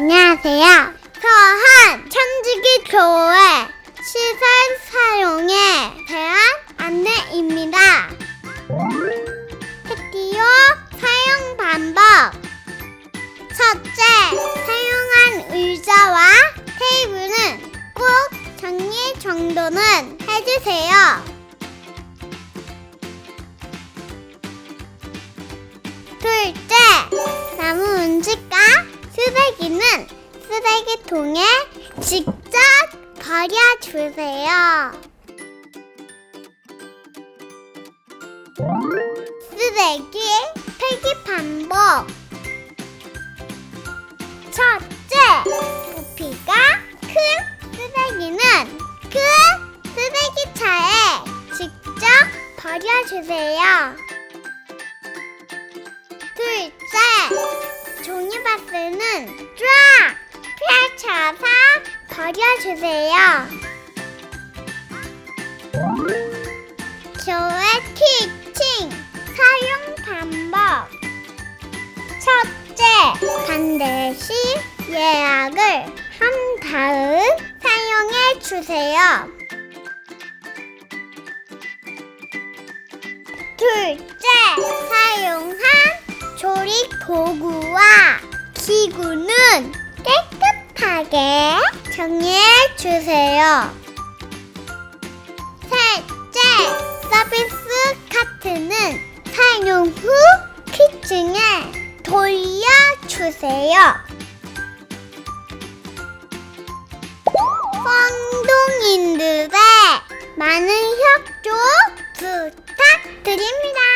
안녕하세요. 서한 천주기 교회 시설 사용에 대한 안내입니다. 패티오 사용 방법 첫째, 사용한 의자와 테이블은 꼭 정리 정도는 해주세요. 통에 직접 버려주세요. 쓰레기 폐기 방법 첫째, 부피가 큰 쓰레기는 그 쓰레기차에 직접 버려주세요. 버려주세요. 교회 티칭 사용 방법 첫째, 반드시 예약을 한 다음 사용해 주세요. 둘째, 사용한 조리 도구와 기구는 깨끗하게 정리해 주세요. 셋째, 서비스 카트는 사용 후 키친에 돌려주세요. 펑동인들의 많은 협조 부탁드립니다.